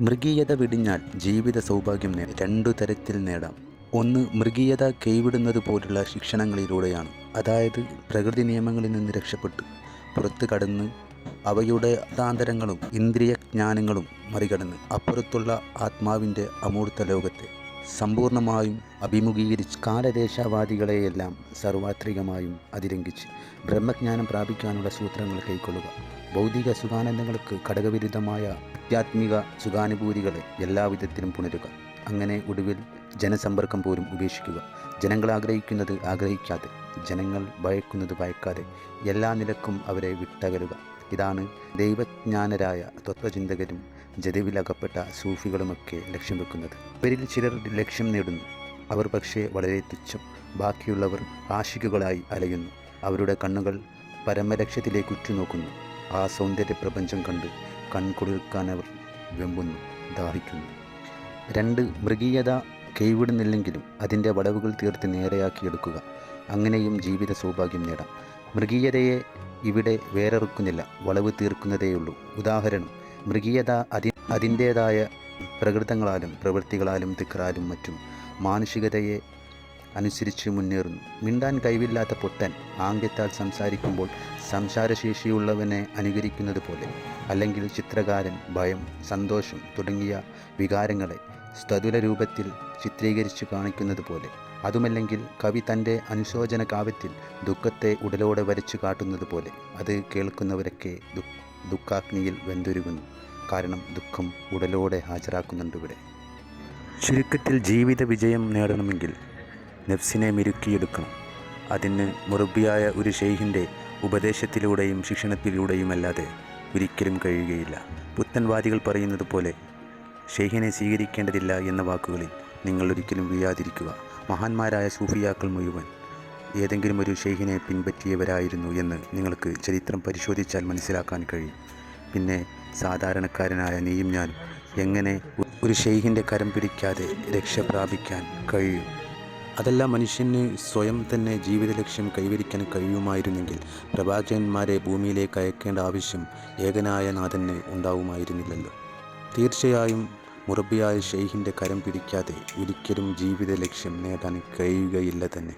മൃഗീയത വിടിഞ്ഞാൽ ജീവിത സൗഭാഗ്യം നേടി. രണ്ടു തരത്തിൽ നേടാം. ഒന്ന് മൃഗീയത കൈവിടുന്നത് പോലുള്ള ശിക്ഷണങ്ങളിലൂടെയാണ്. അതായത് പ്രകൃതി നിയമങ്ങളിൽ നിന്ന് രക്ഷപ്പെട്ട്. പുറത്തു കടന്ന് അവയുടെ താന്തരങ്ങളും ഇന്ദ്രിയജ്ഞാനങ്ങളും മറികടന്ന്. അപ്പുറത്തുള്ള ആത്മാവിന്റെ അമൂർത്ത ലോകത്തെ സമ്പൂർണമായും അഭിമുഖീകരിച്ച് കാലദേശവാദികളെയെല്ലാം സർവാത്രികമായും അതിലംഘിച്ച് ബ്രഹ്മജ്ഞാനം പ്രാപിക്കാനുള്ള സൂത്രങ്ങൾ കൈക്കൊള്ളുക. ഭൗതിക സുഖാനന്ദങ്ങൾക്ക് ഘടകവിരുദ്ധമായ ആധ്യാത്മിക സുഖാനുഭൂതികളെ എല്ലാവിധത്തിലും പുണരുക. അങ്ങനെ ഒടുവിൽ ജനസമ്പർക്കം പോലും ഉപേക്ഷിക്കുക. ജനങ്ങൾ ആഗ്രഹിക്കുന്നത് ആഗ്രഹിക്കാതെ ജനങ്ങൾ ഭയക്കുന്നത് ഭയക്കാതെ എല്ലാ നിലക്കും അവരെ വിട്ടകലുക. ഇതാണ് ദൈവജ്ഞാനരായ തത്വചിന്തകരും ജതിവിലകപ്പെട്ട സൂഫികളുമൊക്കെ ലക്ഷ്യം വെക്കുന്നത്. ഇവരിൽ ചിലർ ലക്ഷ്യം നേടുന്നു. അവർ പക്ഷേ വളരെ തുച്ഛം. ബാക്കിയുള്ളവർ ആശിക്കുകളായി അലയുന്നു. അവരുടെ കണ്ണുകൾ പരമലക്ഷ്യത്തിലേക്ക് ഉറ്റുനോക്കുന്നു. ആ സൗന്ദര്യ പ്രപഞ്ചം കണ്ട് കൺകുളിർക്കാൻ അവർ വെമ്പുന്നു ദാഹിക്കുന്നു. രണ്ട് മൃഗീയത കൈവിടുന്നില്ലെങ്കിലും അതിന്റെ വടവുകൾ തീർത്ത് നേരെയാക്കിയെടുക്കുക അങ്ങനെയും ജീവിത സൗഭാഗ്യം നേടാം. മൃഗീയതയെ ഇവിടെ വേറെറുക്കുന്നില്ല. വളവ് തീർക്കുന്നതേയുള്ളൂ. ഉദാഹരണം മൃഗീയത അതി അതിന്റേതായ പ്രകൃതങ്ങളാലും പ്രവൃത്തികളാലും തിക്റാലും മറ്റും മാനുഷികതയെ അനുസരിച്ച് മുന്നേറുന്നു. മിണ്ടാൻ കഴിവില്ലാത്ത പൊട്ടൻ ആംഗ്യത്താൽ സംസാരിക്കുമ്പോൾ സംസാരശേഷിയുള്ളവനെ അനുകരിക്കുന്നത് പോലെ അല്ലെങ്കിൽ ചിത്രകാരൻ ഭയം സന്തോഷം തുടങ്ങിയ വികാരങ്ങളെ സ്ഥതുല രൂപത്തിൽ ചിത്രീകരിച്ചു കാണിക്കുന്നത് പോലെ അതുമല്ലെങ്കിൽ കവി തന്റെ അനുശോചന കാവ്യത്തിൽ ദുഃഖത്തെ ഉടലോടെ വരച്ചു കാട്ടുന്നത് പോലെ അത് കേൾക്കുന്നവരൊക്കെ ദുഃഖാഗ്നിയിൽ വെന്തുരുകുന്നു. കാരണം ദുഃഖം ഉടലോടെ ഹാജരാക്കുന്നുണ്ട് ഇവിടെ. ചുരുക്കത്തിൽ ജീവിത വിജയം നേടണമെങ്കിൽ നെഫ്സിനെ മിരുക്കിയെടുക്കണം. അതിന് മുറബിയായ ഒരു ഷെയ്ഹിന്റെ ഉപദേശത്തിലൂടെയും ശിക്ഷണത്തിലൂടെയും അല്ലാതെ ഒരിക്കലും കഴിയുകയില്ല. പുത്തൻവാദികൾ പറയുന്നത് പോലെ ഷെയ്ഹിനെ സ്വീകരിക്കേണ്ടതില്ല എന്ന വാക്കുകളിൽ നിങ്ങൾ ഒരിക്കലും വീഴാതിരിക്കുക. മഹാന്മാരായ സൂഫിയാക്കൾ മുഴുവൻ ഏതെങ്കിലും ഒരു ഷെയ്ഖിനെ പിൻപറ്റിയവരായിരുന്നു എന്ന് നിങ്ങൾക്ക് ചരിത്രം പരിശോധിച്ചാൽ മനസ്സിലാക്കാൻ കഴിയും. പിന്നെ സാധാരണക്കാരനായ നീയും ഞാൻ എങ്ങനെ ഒരു ഷെയ്ഖിന്റെ കരം പിടിക്കാതെ രക്ഷ പ്രാപിക്കാൻ കഴിയും? അതല്ല മനുഷ്യന് സ്വയം തന്നെ ജീവിത ലക്ഷ്യം കൈവരിക്കാൻ കഴിയുമായിരുന്നെങ്കിൽ പ്രവാചകന്മാരെ ഭൂമിയിലേക്ക് അയക്കേണ്ട ആവശ്യം ഏകനായ നാഥന് ഉണ്ടാവുമായിരുന്നില്ലല്ലോ. തീർച്ചയായും മുറബിയായ ഷെയ്ഖിന്റെ കരം പിടിക്കാതെ ഒരിക്കലും ജീവിത ലക്ഷ്യം നേടാൻ കഴിയുകയില്ല തന്നെ.